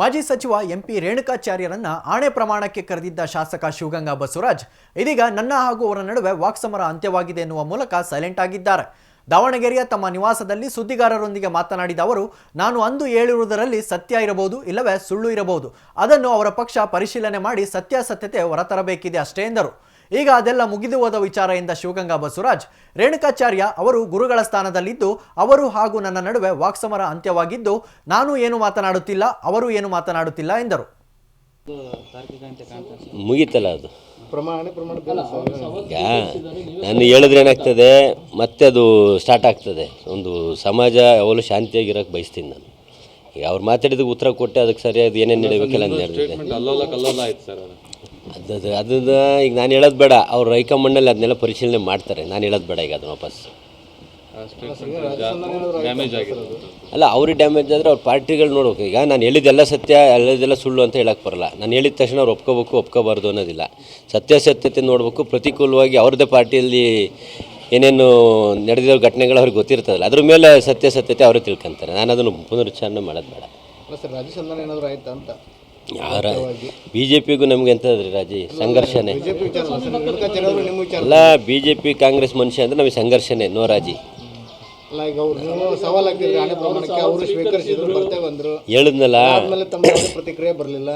ಮಾಜಿ ಸಚಿವ ಎಂಪಿ ರೇಣುಕಾಚಾರ್ಯರನ್ನ ಆಣೆ ಪ್ರಮಾಣಕ್ಕೆ ಕರೆದಿದ್ದ ಶಾಸಕ ಶಿವಗಂಗಾ ಬಸವರಾಜ್, ಇದೀಗ ನನ್ನ ಹಾಗೂ ಅವರ ನಡುವೆ ವಾಕ್ಸಮರ ಅಂತ್ಯವಾಗಿದೆ ಎನ್ನುವ ಮೂಲಕ ಸೈಲೆಂಟ್ ಆಗಿದ್ದಾರೆ. ದಾವಣಗೆರೆಯ ತಮ್ಮ ನಿವಾಸದಲ್ಲಿ ಸುದ್ದಿಗಾರರೊಂದಿಗೆ ಮಾತನಾಡಿದ ಅವರು, ನಾನು ಅಂದು ಹೇಳಿರುವುದರಲ್ಲಿ ಸತ್ಯ ಇರಬಹುದು, ಇಲ್ಲವೇ ಸುಳ್ಳು ಇರಬಹುದು. ಅದನ್ನು ಅವರ ಪಕ್ಷ ಪರಿಶೀಲನೆ ಮಾಡಿ ಸತ್ಯಾಸತ್ಯತೆ ಹೊರತರಬೇಕಿದೆ ಅಷ್ಟೇ ಎಂದರು. ಈಗ ಅದೆಲ್ಲ ಮುಗಿದು ಹೋದ ವಿಚಾರ ಎಂದ ಶಿವಗಂಗಾ ಬಸವರಾಜ್ ರೇಣುಕಾಚಾರ್ಯ ಅವರು ಗುರುಗಳ ಸ್ಥಾನದಲ್ಲಿದ್ದು ಅವರು ಹಾಗೂ ನನ್ನ ನಡುವೆ ವಾಕ್ಸಮರ ಅಂತ್ಯವಾಗಿದ್ದು ನಾನು ಏನು ಮಾತನಾಡುತ್ತಿಲ್ಲ ಅವರು ಏನು ಮಾತನಾಡುತ್ತಿಲ್ಲ ಎಂದರು. ಮುಗೀತಲ್ಲ ಅದು. ನಾನು ಹೇಳಿದ್ರೆ ಏನಾಗ್ತದೆ ಮತ್ತೆ ಅದು ಸ್ಟಾರ್ಟ್ ಆಗ್ತದೆ. ಒಂದು ಸಮಾಜ ಯಾವಾಗಲೂ ಶಾಂತಿಯಾಗಿರೋಕೆ ಬಯಸ್ತೀನಿ ನಾನು. ಈಗ ಅವ್ರು ಮಾತಾಡಿದಕ್ಕೆ ಉತ್ತರ ಕೊಟ್ಟೆ ಅದಕ್ಕೆ ಸರಿಯಾದ ಏನೇನು ನಡೆಯಬೇಕಲ್ಲ ಅಂತ ಹೇಳಿದ್ರೆ ಸರ್ ಅದು ಅದು ಅದನ್ನ ಈಗ ನಾನು ಹೇಳೋದು ಬೇಡ. ಅವ್ರು ಹೈಕಮಾಂಡಲ್ಲಿ ಅದನ್ನೆಲ್ಲ ಪರಿಶೀಲನೆ ಮಾಡ್ತಾರೆ. ನಾನು ಹೇಳೋದು ಬೇಡ ಈಗ ಅದನ್ನ ವಾಪಸ್ ಅಲ್ಲ ಅವ್ರಿಗೆ ಡ್ಯಾಮೇಜ್ ಆದರೆ ಅವ್ರ ಪಾರ್ಟಿಗಳು ನೋಡ್ಬೇಕು. ಈಗ ನಾನು ಹೇಳಿದ್ದೆಲ್ಲ ಸತ್ಯ ಎಲ್ಲದೆಲ್ಲ ಸುಳ್ಳು ಅಂತ ಹೇಳಕ್ಕೆ ಬರಲ್ಲ. ನಾನು ಹೇಳಿದ ತಕ್ಷಣ ಅವ್ರು ಒಪ್ಕೋಬೇಕು ಒಪ್ಕೋಬಾರ್ದು ಅನ್ನೋದಿಲ್ಲ. ಸತ್ಯಾಸತ್ಯತೆ ನೋಡಬೇಕು. ಪ್ರತಿಕೂಲವಾಗಿ ಅವ್ರದ್ದೇ ಪಾರ್ಟಿಯಲ್ಲಿ ಏನೇನು ನಡೆದಿರೋ ಘಟನೆಗಳು ಅವ್ರಿಗೆ ಗೊತ್ತಿರ್ತದಲ್ಲ ಅದ್ರ ಮೇಲೆ ಸತ್ಯಾಸತ್ಯತೆ ಅವರು ತಿಳ್ಕೊಂತಾರೆ. ನಾನು ಅದನ್ನು ಪುನರುಚ್ಚಾರಣೆ ಮಾಡೋದು ಬೇಡ. ಯಾರ ಬಿ ಜೆ ಪಿಗೂ ನಮ್ಗೆ ಎಂಥದ್ರಿ ರಾಜಿ? ಸಂಘರ್ಷನೇ? ಎಲ್ಲ ಬಿ ಜೆ ಪಿ ಕಾಂಗ್ರೆಸ್ ಮನುಷ್ಯ ಅಂದ್ರೆ ನಮಗೆ ಸಂಘರ್ಷನೇ. ನೋ ರಾಜಿ. ಅವ್ರು ಹಣೆ ಪ್ರಮಾಣಕ್ಕೆ ಅವರು ಸ್ವೀಕರಿಸಿದ್ರು ಹೇಳಿದ್ನಲ್ಲ? ಆದ್ಮೇಲೆ ತಮ್ಮ ಯಾವುದೇ ಪ್ರತಿಕ್ರಿಯೆ ಬರಲಿಲ್ಲ.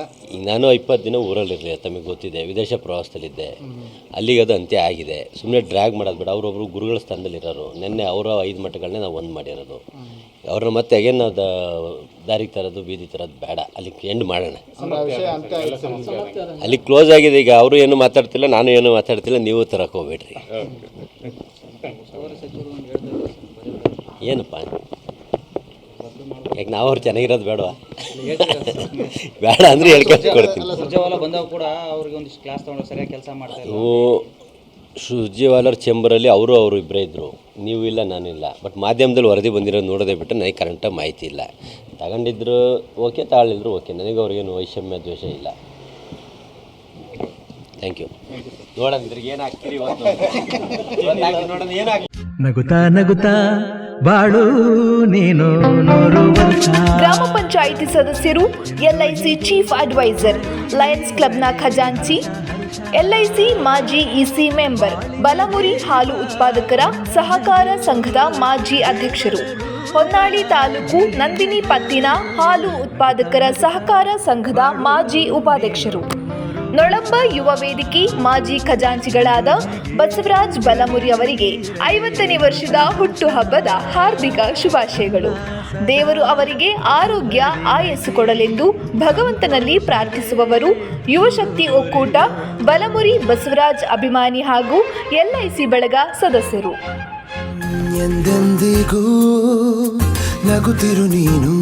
ನಾನು ಇಪ್ಪತ್ತು ದಿನ ಊರಲ್ಲಿರಲಿಲ್ಲ ತಮಗೆ ಗೊತ್ತಿದೆ. ವಿದೇಶ ಪ್ರವಾಸದಲ್ಲಿದ್ದೆ. ಅಲ್ಲಿಗೆ ಅದು ಅಂತ್ಯ ಆಗಿದೆ. ಸುಮ್ಮನೆ ಡ್ರ್ಯಾಗ್ ಮಾಡೋದು ಬೇಡ. ಅವರೊಬ್ಬರು ಗುರುಗಳ ಸ್ಥಾನದಲ್ಲಿರೋರು. ನಿನ್ನೆ ಅವರ ಐದು ಮಠಗಳನ್ನೇ ನಾವು ಒಂದು ಮಾಡಿರೋದು. ಅವ್ರನ್ನ ಮತ್ತೆ ಅಗೇನ್ ನಾವು ದಾರಿಗೆ ತರೋದು ಬೀದಿ ತರೋದು ಬೇಡ. ಅಲ್ಲಿ ಎಂಡ್ ಮಾಡೋಣ. ಆ ವಿಷಯ ಅಂತ ಅಲ್ಲಿ ಕ್ಲೋಸ್ ಆಗಿದೆ. ಈಗ ಅವರು ಏನು ಮಾತಾಡ್ತಿಲ್ಲ ನಾನು ಏನು ಮಾತಾಡ್ತಿಲ್ಲ ನೀವು ತರಕ್ಕೆ ಹೋಗ್ಬೇಡ್ರಿ. ಏನಪ್ಪ? ಯಾಕೆ ನಾವು ಅವ್ರು ಚೆನ್ನಾಗಿರೋದು ಬೇಡವಾ? ಬೇಡ ಅಂದರೆ ಹೇಳ್ಕೊಂಡು ಕೊಡ್ತೀನಿ. ಸುರ್ಜೇವಾಲ ಬಂದಾಗ ಕೂಡ ಅವ್ರಿಗೆ ಒಂದಿಷ್ಟು ಕ್ಲಾಸ್ ತೊಗೊಂಡು ಸರಿಯಾಗಿ ಕೆಲಸ ಮಾಡ್ತಾ ಇಲ್ಲ. ನೀವು ಸುರ್ಜಿವಾಲರ್ ಚೇಂಬರಲ್ಲಿ ಅವರು ಅವರು ಇಬ್ಬರೇ ಇದ್ದರು ನೀವು ಇಲ್ಲ ನಾನಿಲ್ಲ ಇಲ್ಲ. ಬಟ್ ಮಾಧ್ಯಮದಲ್ಲಿ ವರದಿ ಬಂದಿರೋದು ನೋಡೋದೇ ಬಿಟ್ಟು ನನಗೆ ಕರೆಂಟಾಗಿ ಮಾಹಿತಿ ಇಲ್ಲ. ತಗೊಂಡಿದ್ರು ಓಕೆ ತಾಳಿದ್ರು ಓಕೆ ನನಗೆ ಅವ್ರಿಗೇನು ವೈಷಮ್ಯ ದ್ವೇಷ ಇಲ್ಲ. ಥ್ಯಾಂಕ್ ಯು ನೋಡೋಣ ಇದ್ರಿಗೆ ಏನು ಹಾಕ್ತೀರಿ ಇವತ್ತು? ಇವತ್ತು ಹಾಕಿ ನೋಡೋಣ ಏನು ಹಾಕಿ ನಗುತ್ತಾ ನಗುತ್ತಾ ಬಾಳು ನೀನು ಗ್ರಾಮ ಪಂಚಾಯಿತಿ ಸದಸ್ಯರು ಎಲ್ಐಸಿ ಚೀಫ್ ಅಡ್ವೈಸರ್, ಲಯನ್ಸ್ ಕ್ಲಬ್ನ ಖಜಾಂಚಿ ಎಲ್ಐಸಿ ಮಾಜಿ ಇಸಿ ಮೆಂಬರ್, ಬಲಮುರಿ ಹಾಲು ಉತ್ಪಾದಕರ ಸಹಕಾರ ಸಂಘದ ಮಾಜಿ ಅಧ್ಯಕ್ಷರು, ಹೊನ್ನಾಳಿ ತಾಲೂಕು ನಂದಿನಿ ಪತ್ತಿನ ಹಾಲು ಉತ್ಪಾದಕರ ಸಹಕಾರ ಸಂಘದ ಮಾಜಿ ಉಪಾಧ್ಯಕ್ಷರು. ನೊಳಂಬ ಯುವ ವೇದಿಕೆ ಮಾಜಿ ಖಜಾಂಚಿಗಳಾದ ಬಸವರಾಜ್ ಬಲಮುರಿ ಅವರಿಗೆ ಐವತ್ತನೇ ವರ್ಷದ ಹುಟ್ಟುಹಬ್ಬದ ಹಾರ್ದಿಕ ಶುಭಾಶಯಗಳು. ದೇವರು ಅವರಿಗೆ ಆರೋಗ್ಯ, ಆಯಸ್ಸು ಕೊಡಲೆಂದು ಭಗವಂತನಲ್ಲಿ ಪ್ರಾರ್ಥಿಸುವವರು ಯುವಶಕ್ತಿ ಒಕ್ಕೂಟ ಬಲಮುರಿ ಬಸವರಾಜ್ ಅಭಿಮಾನಿ ಹಾಗೂ ಎಲ್ಐಸಿ ಬಳಗ ಸದಸ್ಯರು. ಎಂದೆಂದಿಗೂ ನಗುತ್ತಿರು ನೀನು.